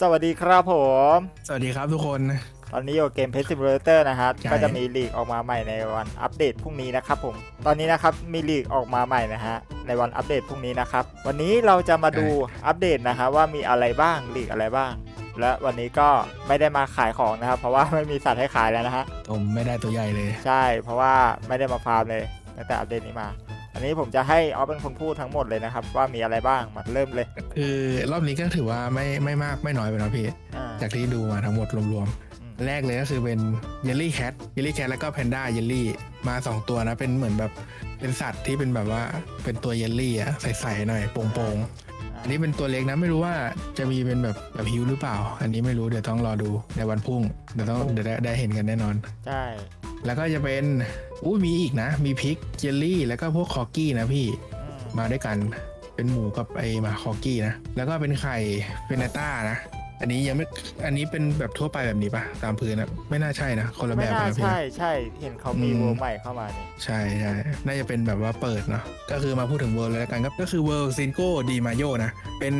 สวัสดีครับผม สวัสดีครับทุกคน ตอนนี้อยู่เกมเพ s ซิมูเลเตอร์นะครับ ใช่ ก็จะมีลีกออกมาใหม่ในวันอัปเดตพรุ่งนี้นะครับผม ตอนนี้นะครับมีลีกออกมาใหม่นะฮะในวันอัปเดตพรุ่งนี้นะครับ วันนี้เราจะมาดูอัปเดตนะฮะว่ามีอะไรบ้างลีกอะไรบ้าง และวันนี้ก็ไม่ได้มาขายของนะครับ เพราะว่า ไม่มีสัตว์ให้ขายแล้วนะฮะ ผมไม่ได้ตัวใหญ่เลย ใช่ เพราะว่าไม่ได้มาฟาร์มเลยตั้งแต่อัปเดตนี้มา อันนี้ผมจะให้ออฟเป็นคนพูดทั้งหมดเลยนะครับ ว่ามีอะไรบ้างมาเริ่มเลยคือรอบนี้ก็ถือว่าไม่ไม่มากไม่น้อยไปนะพี่อ่าจากที่ดูมาทั้งหมดรวมอืมๆแรกเลยก็คือเป็นเยลลี่แคทเยลลี่แคทแล้วก็แพนด้าเยลลี่มา2ตัวนะเป็นเหมือนแบบเป็นสัตว์ที่เป็นแบบว่าเป็นตัวเยลลี่อะใสๆหน่อยโป่งๆ อันนี้เป็นตัวเล็กนะไม่รู้ว่าจะมีเป็นแบบแบบฮิวหรือเปล่า อันนี้ไม่รู้เดี๋ยวต้องรอดูในวันพรุ่งเดี๋ยวต้องเดี๋ยวได้ได้เห็นกันแน่นอน ใช่ แล้วก็จะเป็นอู้มีอีกนะ มีพริกเจลลี่ แล้วก็พวกคอร์กี้นะพี่อืมมาด้วยกันเป็นหมูกับไอหมาคอร์กี้นะแล้วก็เป็นไข่เป็นเนต้านะ อันนี้ยังไม่ อันนี้เป็นแบบทั่วไปแบบนี้ปะตามพื้นนะไม่น่าใช่นะคนละแบไม่บน่ากันนะพี่ใช่นะ ใช่เห็นเขามีอืม เวอร์ใหม่เข้ามานี่ใช่ใช่น่าจะเป็นแบบว่าเปิดเนาะก็คือมาพูดถึงเวิร์ลเลยแล้วกันครับก็คือเวิร์ลซินโกดีมาโยนะเป็น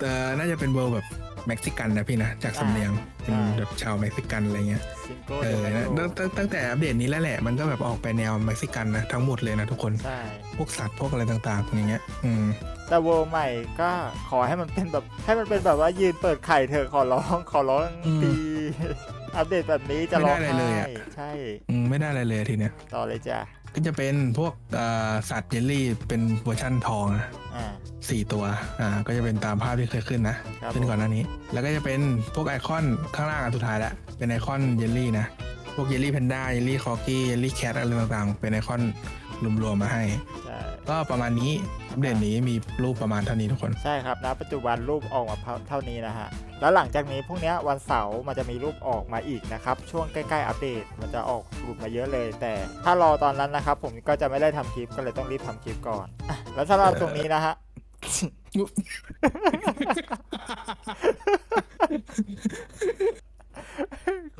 เอ่อน่าจะเป็นเวิร์ลแบบ เม็กซิกันนะพี่นะ จากสำเนียงเป็นแบบชาวเม็กซิกันอะไรเงี้ยซิงโก้เอเดออะแมนะตั้งตั้งตั้งแต่อัปเดตนี้แล้วแหละ มันก็แบบออกไปแนวเม็กซิกันนะ ทั้งหมดเลยนะทุกคนใช่พวกสัตว์พวกอะไรต่างๆอย่างเงี้ย อืมแต่เวอร์ใหม่ก็ขอให้มันเป็นแบบให้มันเป็นแบบว่ายืนเปิดไข่เถอะขอร้องขอร้องอืมตีอัปเดตแบบนี้จะร้องไม่ได้อะไรไห้เลยอะใช่อืมไม่ได้อะไรเลยทีเนี้ยต่อเลยจ้ะ ก็จะเป็นพวกเอ่อสัตว์เยลลี่เป็นเวอร์ชั่นทองนะอ่าสี่ตัวอ่าก็จะเป็นตามภาพที่เคยขึ้นนะครับขึ้นก่อนหน้านี้ แล้วก็จะเป็นพวกไอคอนข้างล่างอันสุดท้ายละเป็นไอคอนเยลลี่นะพวกเยลลี่แพนด้าเยลลี่คอร์กี้เยลลี่แคทอะไรต่างๆ เป็นไอคอนรวมๆมาให้ใช่ ก็ประมาณนี้อัปเดตนี้มีรูปประมาณเท่านี้ทุกคน ใช่ครับนะปัจจุบันรูปออกมาเท่านี้นะฮะแล้วหลังจากนี้พรุ่งนี้วันเสาร์มันจะมีรูปออกมาอีกนะครับช่วงใกล้ๆอัปเดตมันจะออกรูปมาเยอะเลย แต่ถ้ารอตอนนั้นนะครับ ผมก็จะไม่ได้ทำคลิปก็เลยต้องรีบทำคลิปก่อนอแล้วสำหรับตรงนี้นะฮะ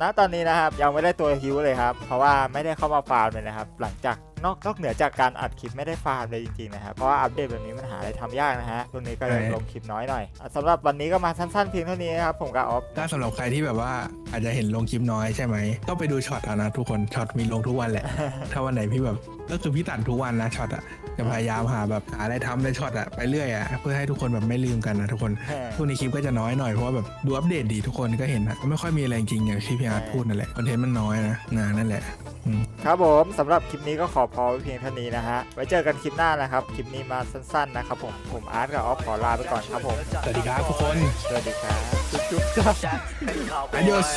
ณตอนนี้นะครับยังไม่ได้ตัวฮิวเลยครับ เพราะว่าไม่ได้เข้ามาฟาร์มเลยนะครับ หลังจาก นอกนอกเหนือจากการอัดคลิปไม่ได้ฟาร์มเลยจริงๆนะครับเพราะว่าอัปเดตแบบนี้มันหาอะไรทำยากนะฮะช่วงนี้ก็เลยใช่ลงคลิปน้อยหน่อยอะสำหรับวันนี้ก็มาสั้นๆเพียงเท่านี้นะครับผมกับออฟ ถ้าสำหรับใครที่แบบว่าอาจจะเห็นลงคลิปน้อยใช่ไหมก็ไปดูช็อตเอานะทุกคนช็อตมีลงทุกวันแหละ ถ้าวันไหนพี่แบบก็คือพี่ตัดทุกวันนะช็อตอะจะพยายามหาแบบหาอะไรทำในช็อตอะไปเรื่อยอะเพื่อให้ทุกคนแบบไม่ลืมกันนะทุกคนช่วงนี้คลิปก็จะน้อยหน่อยเพราะว่าแบบดูอัปเดตดีทุกคนก็เห็นนะไม่ค่อยมีอะไรจริงอย่างที่พี่อาร์ตพูดนั่นแหละคอนเทนต์มันน้อยนะงานนั่นแหละครับผมสำหรับคลิปนี้ก็ขอพอไว้เพียงเท่านี้นะฮะ ไว้เจอกันคลิปหน้านะครับ คลิปนี้มาสั้นๆนะครับผมผมอาร์ตกับออฟขอลาไปก่อนครับผม สวัสดีครับทุกคน สวัสดีครับ จุ๊บๆครับ Adios